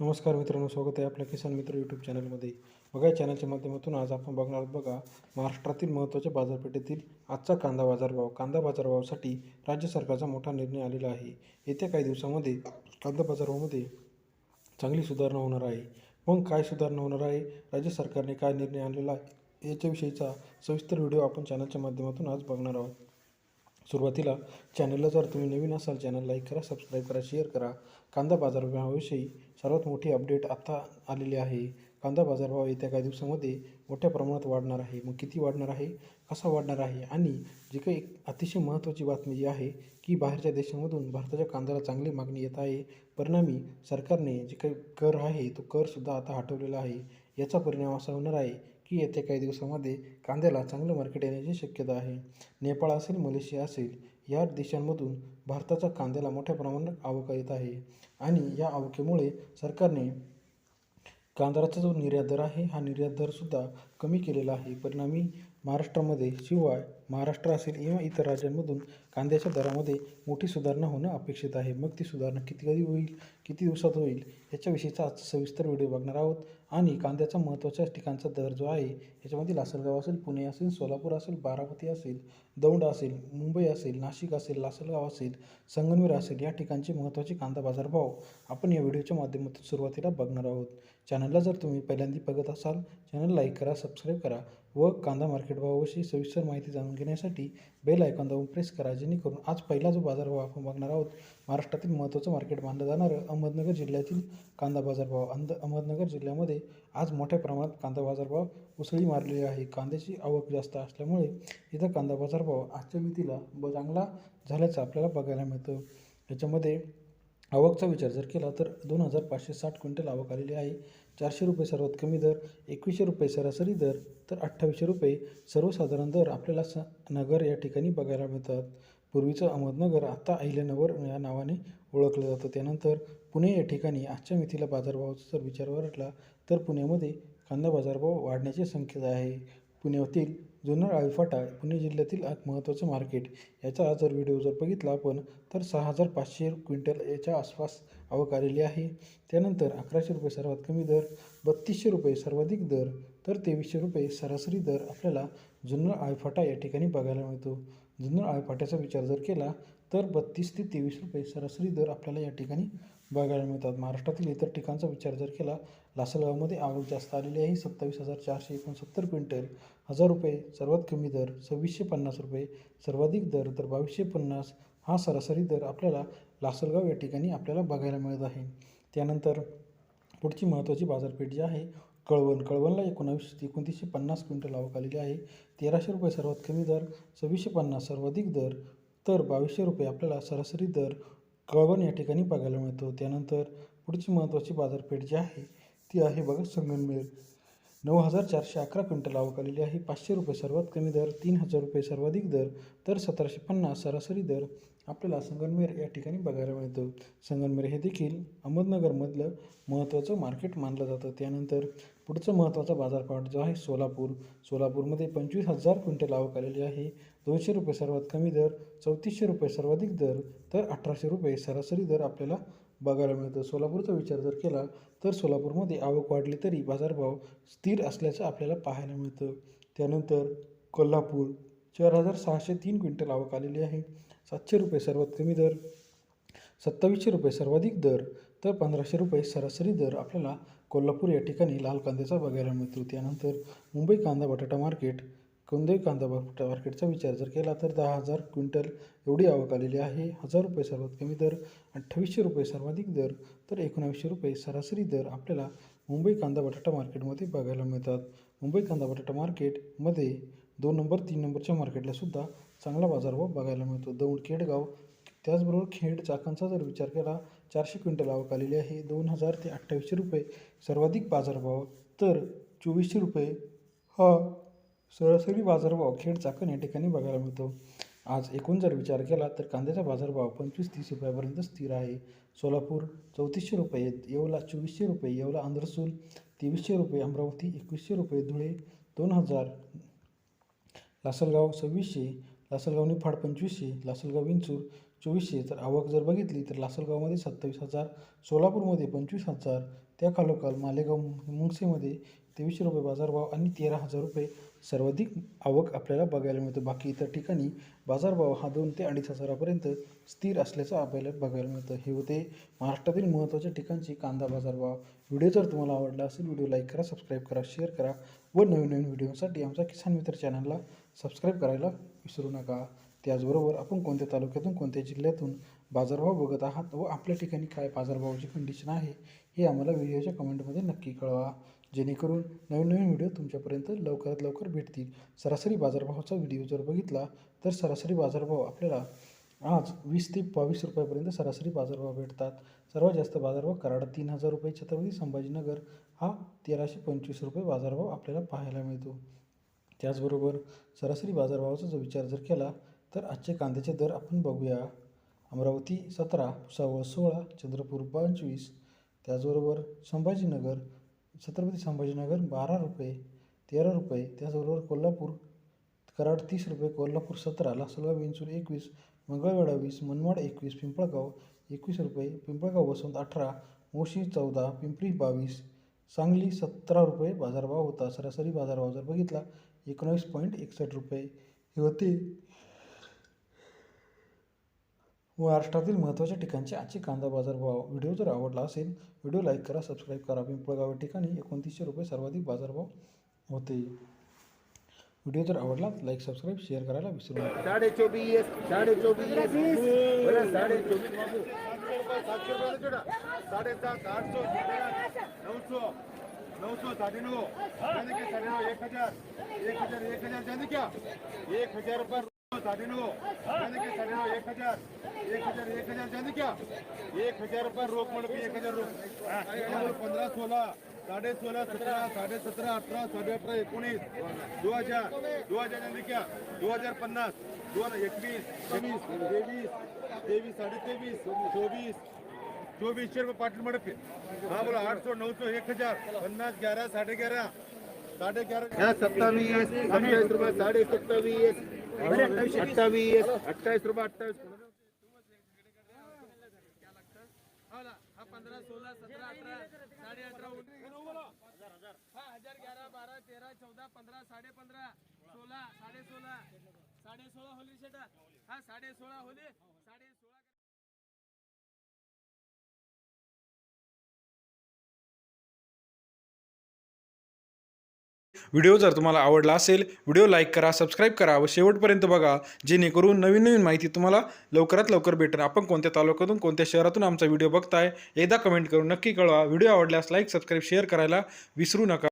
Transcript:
नमस्कार मित्रांनो स्वागत आहे आपल्या किसान मित्र यूट्यूब चॅनलमध्ये बघा या चॅनलच्या माध्यमातून आज आपण बघणार आहोत बघा महाराष्ट्रातील महत्त्वाच्या बाजारपेठेतील आजचा कांदा बाजारभाव. कांदा बाजारभावासाठी राज्य सरकारचा मोठा निर्णय आलेला आहे. येत्या काही दिवसामध्ये कांदा बाजारभावामध्ये चांगली सुधारणा होणार आहे. मग काय सुधारणा होणार आहे? राज्य सरकारने काय निर्णय आणलेला आहे? याच्याविषयीचा सविस्तर व्हिडिओ आपण चॅनलच्या माध्यमातून आज बघणार आहोत. सुरुवातीला चॅनलला जर तुम्ही नवीन असाल चॅनल लाईक करा सबस्क्राईब करा शेअर करा. कांदा बाजारभावाविषयी सर्वात मोठी अपडेट आता आलेली आहे. कांदा बाजारभाव येत्या काही दिवसामध्ये मोठ्या प्रमाणात वाढणार आहे. मग किती वाढणार आहे? कसा वाढणार आहे? आणि जी काही एक अतिशय महत्त्वाची बातमी जी आहे की बाहेरच्या देशामधून भारताच्या कांद्याला चांगली मागणी येत आहे. परिणामी सरकारने जे काही कर आहे तो करसुद्धा आता हटवलेला आहे. याचा परिणाम असा होणार आहे की येत्या काही दिवसामध्ये कांद्याला चांगलं मार्केट येण्याची शक्यता आहे. नेपाळ असेल मलेशिया असेल या देशांमधून भारताचा कांद्याला मोठ्या प्रमाणात आवक येत आहे. आणि या आवकेमुळे सरकारने कांद्याचा जो निर्यात दर आहे हा निर्यात दरसुद्धा कमी केलेला आहे. परिणामी महाराष्ट्रामध्ये शिवाय महाराष्ट्र असेल किंवा इतर राज्यांमधून कांद्याच्या दरामध्ये मोठी सुधारणा होणं अपेक्षित आहे. मग ती सुधारणा किती कधी होईल किती दिवसात होईल याच्याविषयीचा आज सविस्तर व्हिडिओ बघणार आहोत. आणि कांद्याचा महत्त्वाच्या ठिकाणचा दर जो आहे याच्यामध्ये लासलगाव असेल पुणे असेल सोलापूर असेल बारामती असेल दौंड असेल मुंबई असेल नाशिक असेल लासलगाव असेल संगमनेर असेल या ठिकाणचे महत्त्वाचे कांदा बाजारभाव आपण या व्हिडिओच्या माध्यमातून सुरुवातीला बघणार आहोत. चॅनलला जर तुम्ही पहिल्यांदा बघत असाल चॅनल लाईक करा सबस्क्राईब करा व कांदा मार्केट भावाविषयी सविस्तर माहिती जाणून घेण्यासाठी बेल आयकॉन दाबून प्रेस करा जेणेकरून आज पहिला जो बाजारभाव आपण बघणार आहोत. महाराष्ट्रातील महत्त्वाचं मार्केट मानलं जाणारं अहमदनगर जिल्ह्यातील कांदा बाजारभाव अंद अहमदनगर जिल्ह्यामध्ये आज मोठ्या प्रमाणात कांदा बाजारभाव उसळी मारलेली आहे. कांद्याची आवक जास्त असल्यामुळे इथं कांदा बाजारभाव आजच्या मितीला ब चांगला झाल्याचं आपल्याला बघायला मिळतं. याच्यामध्ये आवकचा विचार जर केला तर दोन हजार पाचशे साठ क्विंटल आवक आलेली आहे. चारशे रुपये सर्वात कमी दर एकवीसशे रुपये सरासरी दर तर अठ्ठावीसशे रुपये सर्वसाधारण दर आपल्याला स नगर या ठिकाणी बघायला मिळतात. पूर्वीचं अहमदनगर आता अहिल्यानगर या नावाने ओळखलं जातं. त्यानंतर पुणे या ठिकाणी आजच्या मिथीला बाजारभावाचा जर विचार वाटला तर पुण्यामध्ये कांदा बाजारभाव वाढण्याची शक्यता आहे. पुण्यातील जुन्नर आळीफाटा पुणे जिल्ह्यातील एक महत्त्वाचं मार्केट. याचा जर व्हिडिओ जर बघितला आपण तर सहा हजार पाचशे क्विंटल याच्या आसपास आवक आलेली आहे. त्यानंतर अकराशे रुपये सर्वात कमी दर बत्तीसशे रुपये सर्वाधिक दर तर तेवीसशे रुपये सरासरी दर आपल्याला जुन्नर आळफाटा या ठिकाणी बघायला मिळतो. जुन्नर आळफाट्याचा विचार जर केला तर बत्तीस ते तेवीस रुपये सरासरी दर आपल्याला या ठिकाणी बघायला मिळतात. महाराष्ट्रातील इतर ठिकाणचा विचार जर केला लासलगावमध्ये आवक जास्त आलेली आहे. सत्तावीस हजार चारशे एकोणसत्तर क्विंटल हजार रुपये सर्वात कमी दर सव्वीसशे पन्नास रुपये सर्वाधिक दर तर बावीसशे पन्नास. हा सरासरी दर आपल्याला लासलगाव या ठिकाणी आपल्याला बघायला मिळत आहे. त्यानंतर पुढची महत्त्वाची बाजारपेठ जी आहे कळवण. कळवणला एकोणावीसशे एकोणतीसशे पन्नास क्विंटल आवक आलेली आहे. तेराशे रुपये सर्वात कमी दर सव्वीसशे पन्नास सर्वाधिक दर तर बावीसशे रुपये आपल्याला सरासरी दर कळवण या ठिकाणी बघायला मिळतो. त्यानंतर पुढची महत्त्वाची बाजारपेठ जी आहे ती आहे बघा संगमनेर नऊ हजार चारशे अकरा क्विंटल आवक आलेली आहे. पाचशे रुपये सर्वात कमी दर तीन हजार रुपये सर्वाधिक दर तर सतराशे पन्नास सरासरी दर आपल्याला संगमनेर या ठिकाणी बघायला मिळतं. संगमनेर हे देखील अहमदनगरमधलं महत्त्वाचं मार्केट मानलं जातं. त्यानंतर पुढचं महत्त्वाचा बाजारपेठ जो आहे सोलापूर. सोलापूरमध्ये पंचवीस हजार क्विंटल आवक आलेली आहे. दोनशे रुपये सर्वात कमी दर चौतीसशे रुपये सर्वाधिक दर तर अठराशे रुपये सरासरी दर आपल्याला बघायला मिळतं. सोलापूरचा विचार जर केला तर सोलापूरमध्ये आवक वाढली तरी बाजारभाव स्थिर असल्याचं आपल्याला पाहायला मिळतं. त्यानंतर कोल्हापूर चार हजार सहाशे तीन क्विंटल आवक आलेली आहे. सातशे रुपये सर्वात कमी दर सत्तावीसशे रुपये सर्वाधिक दर तर पंधराशे रुपये सरासरी दर आपल्याला कोल्हापूर या ठिकाणी लाल कांद्याचा बघायला मिळतो. त्यानंतर मुंबई कांदा बटाटा मार्केट कोणत्याही कांदा बटाटा मार्केटचा विचार जर केला तर दहा हजार क्विंटल एवढी आवक आलेली आहे. हजार रुपये सर्वात कमी दर अठ्ठावीसशे रुपये सर्वाधिक दर तर एकोणावीसशे रुपये सरासरी दर आपल्याला मुंबई कांदा बटाटा मार्केटमध्ये बघायला मिळतात. मुंबई कांदा बटाटा मार्केटमध्ये दोन नंबर तीन नंबरच्या मार्केटलासुद्धा चांगला बाजारभाव बघायला मिळतो. दौंड खेडगाव त्याचबरोबर खेड चाकणचा जर विचार केला चारशे क्विंटल आवक आलेली आहे. दोन हजार ते अठ्ठावीसशे रुपये सर्वाधिक बाजारभाव तर चोवीसशे रुपये हा सरासरी बाजारभाव खेड चाकण या ठिकाणी बघायला मिळतो. आज एकूण जर विचार केला तर कांद्याचा बाजारभाव पंचवीस तीस रुपयापर्यंत स्थिर आहे. सोलापूर चौतीसशे रुपये येवला चोवीसशे रुपये येवला आंध्रसूल तेवीसशे रुपये अमरावती एकवीसशे रुपये धुळे दोन हजार लासलगाव सव्वीसशे लासलगाव निफाड पंचवीसशे लासलगाव विंचूर चोवीसशे. तर आवक जर बघितली तर लासलगावमध्ये सत्तावीस हजार सोलापूरमध्ये पंचवीस हजार त्या खालोखाल मालेगाव मुंगसेमध्ये तेवीसशे रुपये बाजारभाव आणि तेरा हजार रुपये सर्वाधिक आवक आपल्याला बघायला मिळतं. बाकी इतर ठिकाणी बाजारभाव हा दोन ते अडीच हजारापर्यंत स्थिर असल्याचं आपल्याला बघायला मिळतं. हे होते महाराष्ट्रातील महत्त्वाच्या ठिकाणची कांदा बाजारभाव. व्हिडिओ जर तुम्हाला आवडला असेल व्हिडिओ लाईक करा सबस्क्राईब करा शेअर करा व नवीन नवीन व्हिडिओसाठी आमचा किसान मित्र चॅनलला सबस्क्राईब करायला विसरू नका. त्याचबरोबर आपण कोणत्या तालुक्यातून कोणत्या जिल्ह्यातून बाजारभाव बघत आहात व आपल्या ठिकाणी काय बाजारभावाची कंडिशन आहे हे आम्हाला व्हिडिओच्या कमेंटमध्ये नक्की कळवा. जेणेकरून नवीन नवीन व्हिडिओ तुमच्यापर्यंत लवकरात लवकर भेटतील. सरासरी बाजारभावाचा व्हिडिओ जर बघितला तर सरासरी बाजारभाव आपल्याला आज वीस ते बावीस रुपयापर्यंत सरासरी बाजारभाव भेटतात. सर्वात जास्त बाजारभाव कराड तीन हजार रुपये छत्रपती संभाजीनगर हा तेराशे पंचवीस रुपये बाजारभाव आपल्याला पाहायला मिळतो. त्याचबरोबर सरासरी बाजारभावाचा जर विचार जर केला तर आजचे कांद्याचे दर आपण बघूया. अमरावती सतरा भुसावळ सोळा चंद्रपूर पंचवीस त्याचबरोबर संभाजीनगर छत्रपती संभाजीनगर बारा रुपये तेरा रुपये त्याचबरोबर कोल्हापूर कराड तीस रुपये कोल्हापूर सतरा लासलगाव विंचूर एकवीस मंगळवेढा वीस मनमाड एकवीस पिंपळगाव एकवीस रुपये पिंपळगाव वसंत अठरा मोशी चौदा पिंपरी बावीस सांगली सतरा रुपये बाजारभाव होता. सरासरी बाजारभाव जर बघितला एकोणावीस पॉईंट एकसष्ट रुपये. हे होते महाराष्ट्रातील महत्त्वाच्या ठिकाणचे आजचे कांदा बाजार भाव व्हिडिओ जर आवडला असेल व्हिडिओ लाईक करा सबस्क्राईब करा. पिंपळगाव या ठिकाणी एकोणतीसशे रुपये सर्वाधिक बाजारभाव होते. व्हिडिओ जर आवडला लाईक सबस्क्राईब शेअर करायला विसरू नका. साढ़े चौबीस साढ़े चौबीस बोला साढ़े चौबीस बाबू सातशे रुपये जोड़ा साढ़े नौ सौ नौ सौ साढ़े नौ जाने साढ़े नौ एक हजार. एक हजार एक हजार. जाने क्या एक हजार पर साढ़े नौ जाने के साढ़े नौ एक हजार. एक हजार एक हजार. जाने क्या एक हजार पर रोक मड़ एक हजार रोक पंद्रह सोलह साढ़े सोलह सत्रह साढ़े सत्रह अठारह साढ़े अठारह एकोणीस दो हजार. दो हजार जाने क्या दो हजार पन्नास. दो हजार एकवीस तेवीस तेवीस तेवीस साढ़े तेवीस चौबीस चौबीसशे रुपये पाटील मडपे हाँ बोला आठ सौ नौ सौ एक हजार पन्नास ग्यारह साढ़े ग्यारह साढ़े ग्यारह सत्तावीस सत्तावीस रुपये साढ़े सत्तावीस अट्ठावीस अट्ठाईस रुपये अट्ठाईस हा पंधरा सोळा सतरा अठरा साडे अठरा हा हजार ग्यारह बारा तेरा चौदा पंधरा साडे पंधरा सोळा साडे सोळा साडे सोळा होली शेटा हा साडे सोळा होली साडे सोळा व्हिडिओ जर तुम्हाला आवडला असेल व्हिडिओ लाईक करा सबस्क्राईब करा व शेवटपर्यंत बघा जेणेकरून नवीन नवीन माहिती तुम्हाला लवकरात लवकर भेटेल आपण कोणत्या तालुक्यातून कोणत्या शहरातून आमचा व्हिडिओ बघताय एकदा कमेंट करून नक्की कळवा. व्हिडिओ आवडल्यास लाईक सबस्क्राईब शेअर करायला विसरू नका.